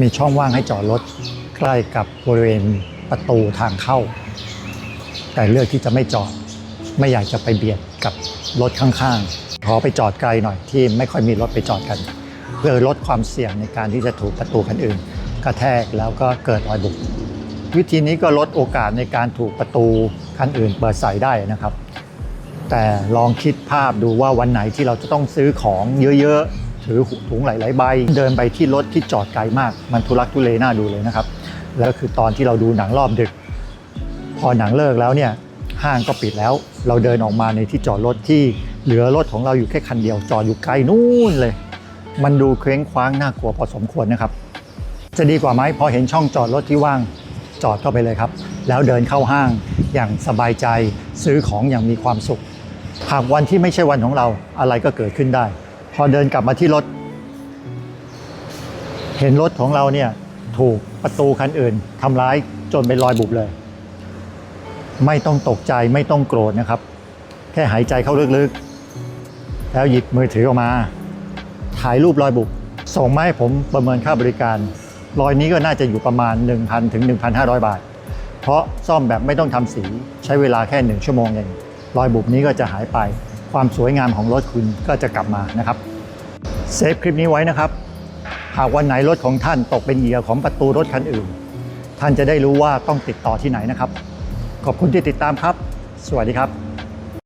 มีช่องว่างให้จอดรถใกล้กับบริเวณประตูทางเข้า แต่เลือกที่จะไม่จอด ไม่อยากจะไปเบียดกับรถข้างๆ ขอไปจอดไกลหน่อยที่ไม่ค่อยมีรถไปจอดกัน เพื่อลดความเสี่ยงในการที่จะถูกประตูคันอื่น กระแทกแล้วก็เกิดรอยบุบวิธีนี้ก็ลดโอกาสในการถูกประตูคันอื่นเปิดใส่ได้นะครับ แต่ลองคิดภาพดูว่าวันไหนที่เราจะต้องซื้อของเยอะๆ ถือถุงหลายๆใบ เดินไปที่รถที่จอดไกลมาก มันทุลักทุเลน่าดูเลยนะครับ แล้วคือตอนที่เราดูหนังรอบดึก พอหนังเลิกแล้วเนี่ยห้างก็ปิดแล้ว เราเดินออกมาในที่จอดรถที่เหลือรถของเราอยู่แค่คันเดียวจอดอยู่ไกลนู่นเลย มันดูเคว้งคว้างน่ากลัวพอสมควรนะครับ จะดีกว่าไหมพอเห็นช่องจอดรถที่ว่างจอดเข้าไปเลยครับ แล้วเดินเข้าห้างอย่างสบายใจซื้อของอย่างมีความสุขหากวันที่ไม่ใช่วันของเราอะไรก็เกิดขึ้นได้ พอเดินกลับมาที่รถ เห็นรถของเราเนี่ยถูกประตูคันอื่นทำร้ายจนเป็นรอยบุบเลย ไม่ต้องตกใจไม่ต้องโกรธนะครับ แค่หายใจเข้าลึกๆ แล้วหยิบมือถือออกมา ถ่ายรูปรอยบุบส่งมาให้ผมประเมินค่าบริการ รอยนี้ก็น่าจะอยู่ประมาณ 1,000ถึง1,500 บาท เพราะซ่อมแบบไม่ต้องทำสีใช้เวลาแค่ 1 ชั่วโมงเองรอยบุบนี้ก็จะหายไป ความสวยงามของรถคุณก็จะกลับมานะครับ เซฟคลิปนี้ไว้นะครับ หากวันไหนรถของท่านตกเป็นเหยื่อของประตูรถคันอื่น ท่านจะได้รู้ว่าต้องติดต่อที่ไหนนะครับ ขอบคุณที่ติดตามครับ สวัสดีครับ